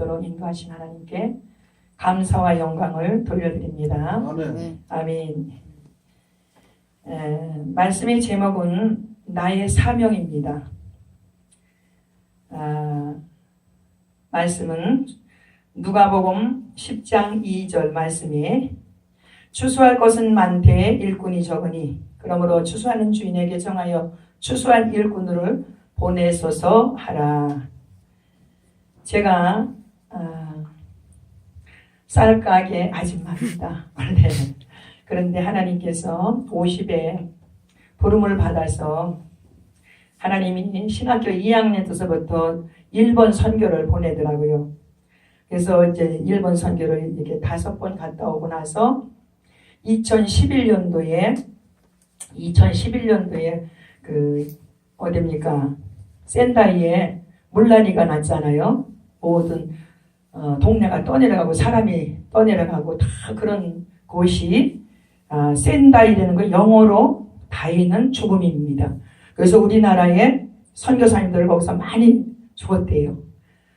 있도록 인도하신 하나님께 감사와 영광을 돌려드립니다. 아멘. 네. 아멘. 에, 말씀의 제목은 나의 사명입니다. 아, 말씀은 누가복음 10장 2절 말씀에 추수할 것은 많되 일꾼이 적으니 그러므로 추수하는 주인에게 정하여 추수한 일꾼을 보내소서 하라. 제가 아, 쌀가게 아줌마입니다. 원래 그런데 하나님께서 50에 부름을 받아서 하나님이 신학교 2학년 때서부터 일본 선교를 보내더라고요. 그래서 이제 일본 선교를 이렇게 다섯 번 갔다 오고 나서 2011년도에 2011년도에 그 어딥니까 센다이에 물난리가 났잖아요. 모든 어, 동네가 떠내려가고 사람이 떠내려가고 다 그런 곳이 아, 센다이라는 거 영어로 다이는 죽음입니다. 그래서 우리나라의 선교사님들 거기서 많이 죽었대요.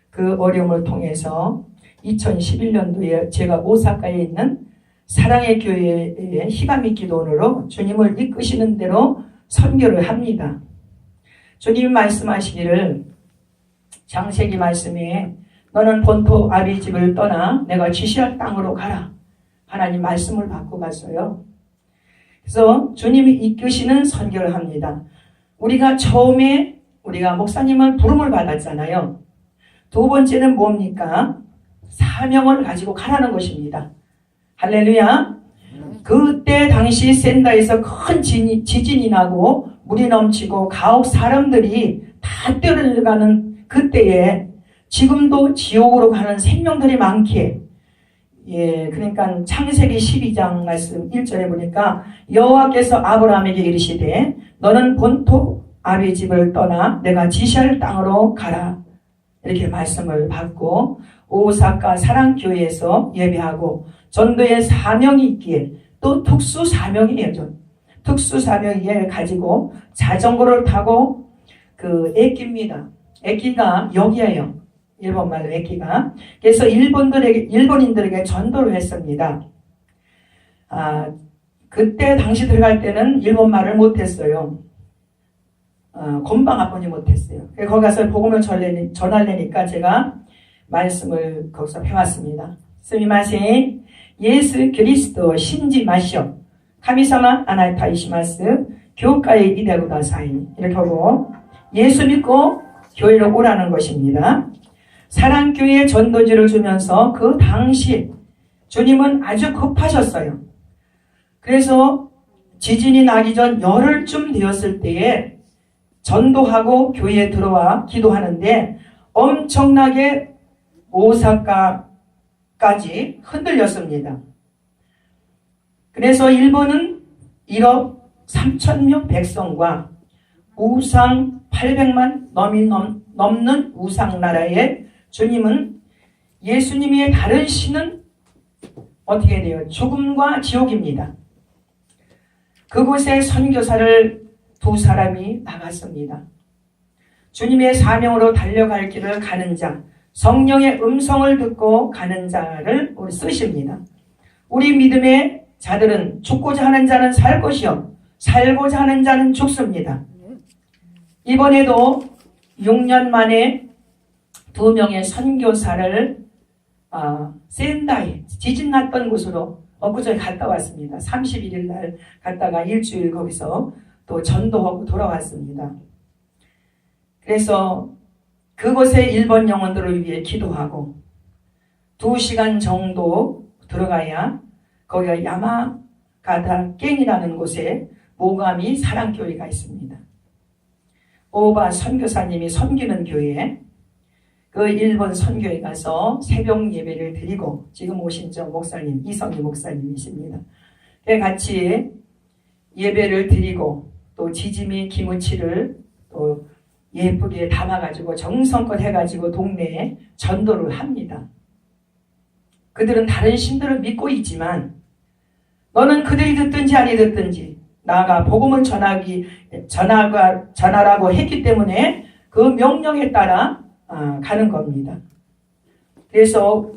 그 어려움을 통해서 2011년도에 제가 오사카에 있는 사랑의 교회의 희감이 기도원으로 주님을 이끄시는 대로 선교를 합니다. 주님이 말씀하시기를 장세기 말씀에 너는 본토 아비 집을 떠나 내가 지시할 땅으로 가라. 하나님 말씀을 받고 갔어요. 그래서 주님이 이끄시는 선교를 합니다. 우리가 처음에 우리가 목사님을 부름을 받았잖아요. 두 번째는 뭡니까? 사명을 가지고 가라는 것입니다. 할렐루야. 그때 당시 센다에서 큰 지진이, 나고 물이 넘치고 가옥 사람들이 다 뛰어들어가는 그때에 지금도 지옥으로 가는 생명들이 많기에 예, 그러니까 창세기 12장 말씀 1절에 보니까 여호와께서 아브라함에게 이르시되 너는 본토 아비 집을 떠나 내가 지시할 땅으로 가라. 이렇게 말씀을 받고 오사카 사랑교회에서 예배하고 전도의 사명이 있기에 또 특수 사명이에요. 좀. 특수 사명을 가지고 자전거를 타고 그 애기입니다. 애기가 여기에요. 일본말로 애기가. 그래서 일본들에게 일본인들에게 전도를 했습니다. 아 그때 당시 들어갈 때는 일본말을 못했어요. 어, 곤방 아버지 못했어요. 거기 가서 복음을 전하려니- 전하려니까 제가 말씀을 거기서 배웠습니다. 스미마세 예수 그리스도 신지 마시오. 카미사마 아나타이시마스 교회에 이대로 다사이 이렇게 하고 예수 믿고 교회로 오라는 것입니다. 사랑교회 전도지를 주면서 그 당시 주님은 아주 급하셨어요. 그래서 지진이 나기 전 열흘쯤 되었을 때에 전도하고 교회에 들어와 기도하는데 엄청나게 오사카까지 흔들렸습니다. 그래서 일본은 1억 3천 명 백성과 우상 800만 넘이 넘, 넘는 우상 나라에 주님은 예수님의 다른 신은 어떻게 돼요? 죽음과 지옥입니다. 그곳에 선교사를 두 사람이 나갔습니다. 주님의 사명으로 달려갈 길을 가는 자, 성령의 음성을 듣고 가는 자를 쓰십니다. 우리 믿음의 자들은 죽고자 하는 자는 살 것이요, 살고자 하는 자는 죽습니다. 이번에도 6년 만에 두 명의 선교사를 아, 센다이 지진 났던 곳으로 엊그제 갔다 왔습니다. 31일 날 갔다가 일주일 거기서 또 전도하고 돌아왔습니다. 그래서 그곳에 일본 영혼들을 위해 기도하고 두 시간 정도 들어가야 거기가 야마가다 깽이라는 곳에 모가미 사랑교회가 있습니다. 오바 선교사님이 섬기는 교회 그 일본 선교에 가서 새벽 예배를 드리고 지금 오신 저 목사님 이성희 목사님이십니다. 그 같이 예배를 드리고 또 지짐이 기무치를 또 예쁘게 담아가지고 정성껏 해가지고 동네에 전도를 합니다. 그들은 다른 신들을 믿고 있지만 너는 그들이 듣든지 아니 듣든지 나가 복음을 전하기 전하가 전하라고 했기 때문에 그 명령에 따라 아, 가는 겁니다. 그래서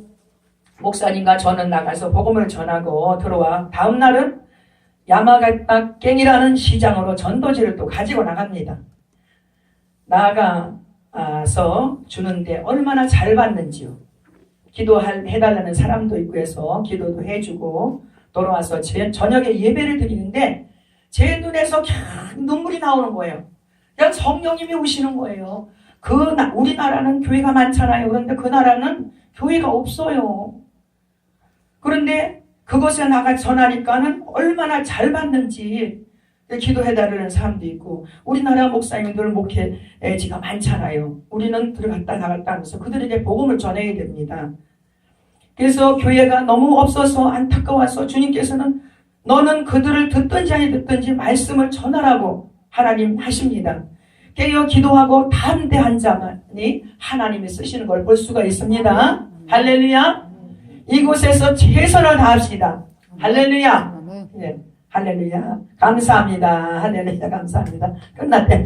목사님과 저는 나가서 복음을 전하고 들어와 다음 날은 야마가타갱이라는 시장으로 전도지를 또 가지고 나갑니다. 나가서 주는데 얼마나 잘 받는지요. 기도할 해달라는 사람도 있고 해서 기도도 해주고 돌아와서 제, 저녁에 예배를 드리는데 제 눈에서 그냥 눈물이 나오는 거예요. 그냥 성령님이 오시는 거예요. 그 나- 우리나라는 교회가 많잖아요. 그런데 그 나라는 교회가 없어요. 그런데 그곳에 나가 전하니까는 얼마나 잘 받는지 기도해달라는 사람도 있고 우리나라 목사님들 목회지가 많잖아요. 우리는 들어갔다 나갔다 하면서 그들에게 복음을 전해야 됩니다. 그래서 교회가 너무 없어서 안타까워서 주님께서는 너는 그들을 듣든지 아니 듣든지 말씀을 전하라고 하나님 하십니다. 깨어 기도하고 담대 한 자만이 하나님이 쓰시는 걸 볼 수가 있습니다. 할렐루야. 이곳에서 최선을 다합시다. 할렐루야. 네, 할렐루야. 감사합니다. 할렐루야. 감사합니다. 끝났대.